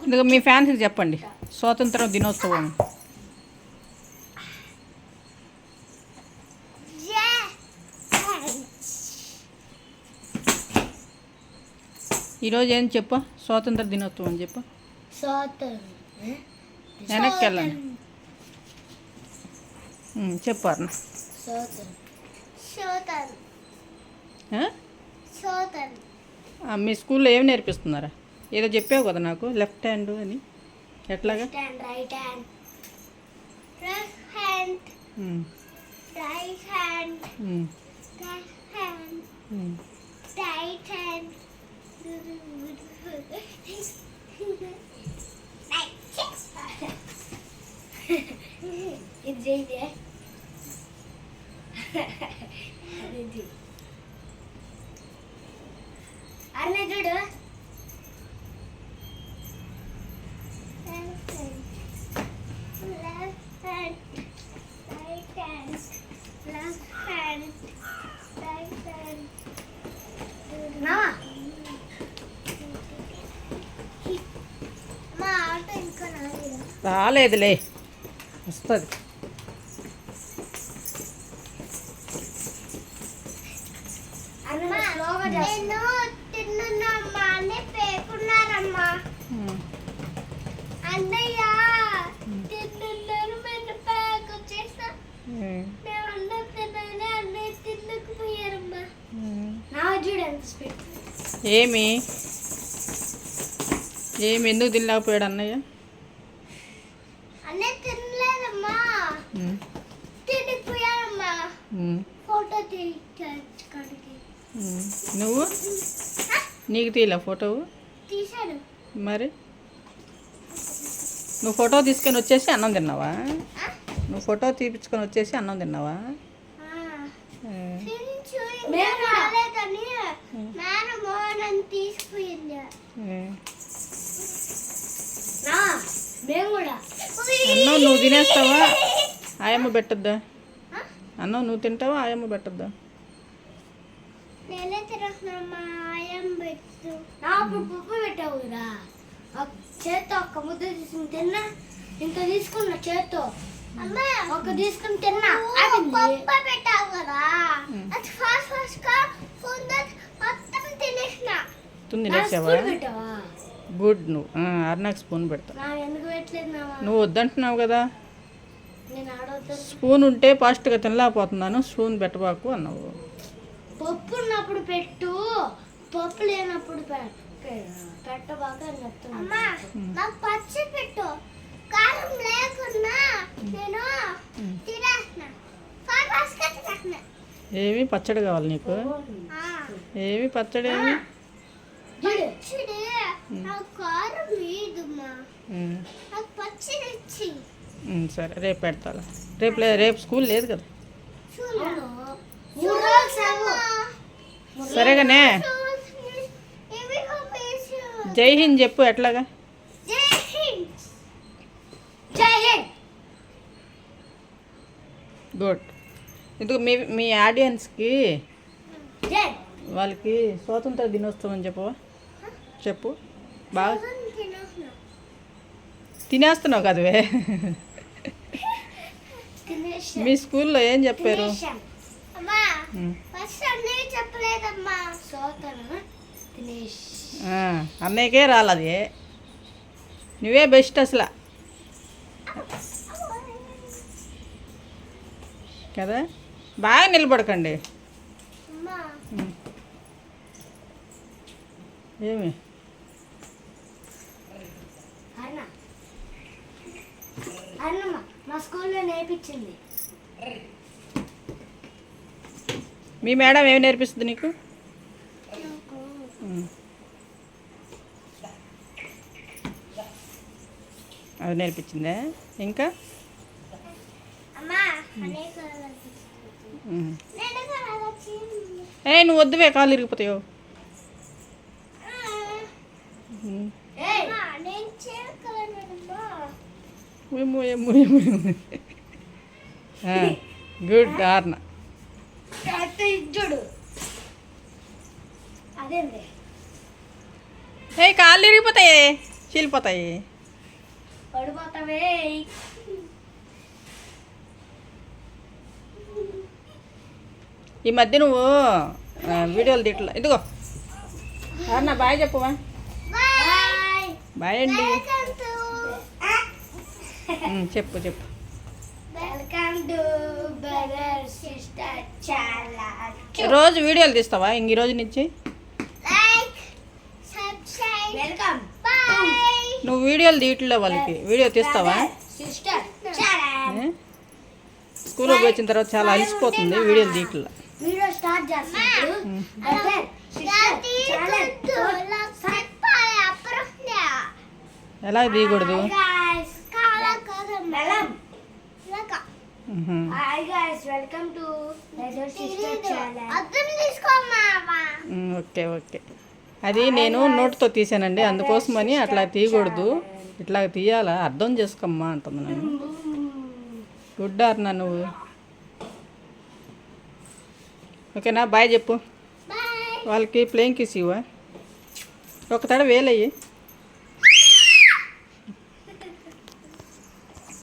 ఇందుకు మీ ఫ్యాన్స్కి చెప్పండి. స్వాతంత్ర దినోత్సవం. ఈరోజు ఏం చెప్పు? స్వాతంత్ర దినోత్సవం చెప్పు. వెనక్కి వెళ్ళండి ఉమ్, చెప్పు అన్న ఆ? ఆ, మీ స్కూల్లో ఏం నేర్పిస్తున్నారా? ఏదో చెప్పావు కదా నాకు లెఫ్ట్ హ్యాండ్ అని. ఎట్లాగా? Right hand left hand right hand left hand. Right hand ఇది చేయితే అన్న చూడు ఎంత స్పీడ్. ఏమి? ఏమి? ఎందుకు తినలేకపోయాడు అన్నయ్య? నువ్వు? నీకు తీయలే ఫోటో? మరి? నువ్వు ఫోటో తీసుకొని వచ్చేసి అన్నం తిన్నావా? నువ్వు ఫోటో తీపించుకొని వచ్చేసి అన్నం తిన్నావా ఆ. ఏ, తించు ఇంకా రాలేదని మేడం నన్ను తీసుకుపోయింది ఏ. మేము కూడా అన్నం నువ్వు తినేస్తావా? ఆయమ్మ పెట్టద్దా? అన్నం నువ్వు తింటావా? ఆయమ్మ పెట్టద్దా? చేత్తో ఒక్క ముద్ద తీసుకుని తిన్నా తీసుకున్నా చేత్తో. అమ్మా ఒక తీసుకుని తిన్నా. పప్పు పెట్టావు కదా. అది ఫాస్ట్ ఫాస్ట్గా ఫోన్ మొత్తం తినేసిన. తుని తినేసావా? పెట్టావా? గుడ్ నువ్వు. ఆ, అరుణాకి స్పూన్ పెడతా. నువ్వు వద్దంటున్నావు కదా. స్పూన్ ఉంటే ఫాస్ట్గా తినలేకపోతున్నాను స్పూన్ పెట్టబాకు అన్నావు. పప్పు ఉన్నప్పుడు పెట్టు. పప్పు లేనప్పుడు పెట్టబాక నాకు పచ్చి పెట్టు. కారం లేకున్నా నేను ఏమి పచ్చడి కావాలి నీకు? ఏమి పచ్చడి ఏమి సరే రేపు పెడతా రేపు లే రేపు స్కూల్ లేదు కదా? సరేగానే. జై హింద్ చెప్పు ఎట్లాగా? గుడ్. ఎందుకు మీ మీ ఆడియన్స్కి జై. వాళ్ళకి స్వాతంత్ర దినోత్సవం చెప్పవా? చెప్పు. బాగా తినేస్తున్నా తినేస్తున్నావు కదవే మీ స్కూల్లో ఏం చెప్పారు? అన్నయ్యకే రాలది నువ్వే బెస్ట్ అసలు. కదా? బాగా నిలబడకండి. ఏమి అన్న అన్నమ్మ మా స్కూల్లో నేర్పించింది. మీ మేడం ఏమి నేర్పిస్తుంది నీకు. అది నేర్పించిందే? ఇంకా? ఏ నువ్వు వద్దువే కాలు ఇరిగిపోతాయో. నేను ఏమో ఏమో ఏమో గుడ్ ఆర్న ఏ కాళ్ళు ఇరిగిపోతాయి చీలిపోతాయి. ఈ మధ్య నువ్వు వీడియోలు తిట్ల ఇదిగో. అన్న బాయ్ చెప్పువా బాయ్. అండి. చెప్పు చెప్పు. వెల్కమ్ టు బ్రదర్ సిస్టర్ చాలా రోజు వీడియోలు తీస్తావా? ఇంక ఈ రోజు నుంచి? లైక్ సబ్స్క్రైబ్ వెల్కమ్ బాయ్ నువ్వు వీడియోలు తీయట్లే వాళ్ళకి. వీడియో తీస్తావా? సిస్టర్ చాలా ఏ? స్కూల్కి వచ్చిన తర్వాత చాలా అలసిపోతుంది వీడియోలు తీయట్లే వీడియో స్టార్ట్ బ్రదర్ సిస్టర్ ఎలా తీయకూడదు guys కాలా కాదు మేడం ఉహు. Hi guys welcome to brother sister channel okay okay అది నేను నోటుతో తీసానండి. అందుకోసమని అట్లా తీయకూడదు. ఇట్లా తీయాలా? అర్థం చేసుకోమ్మా అంటుంది నేను గుడ్ అర్నా నువ్వు. ఓకేనా బాయ్ చెప్పు. వాళ్ళకి ప్లేయింగ్ కిస్ ఇవ్వ. ఒక తడ వేలయ్యి.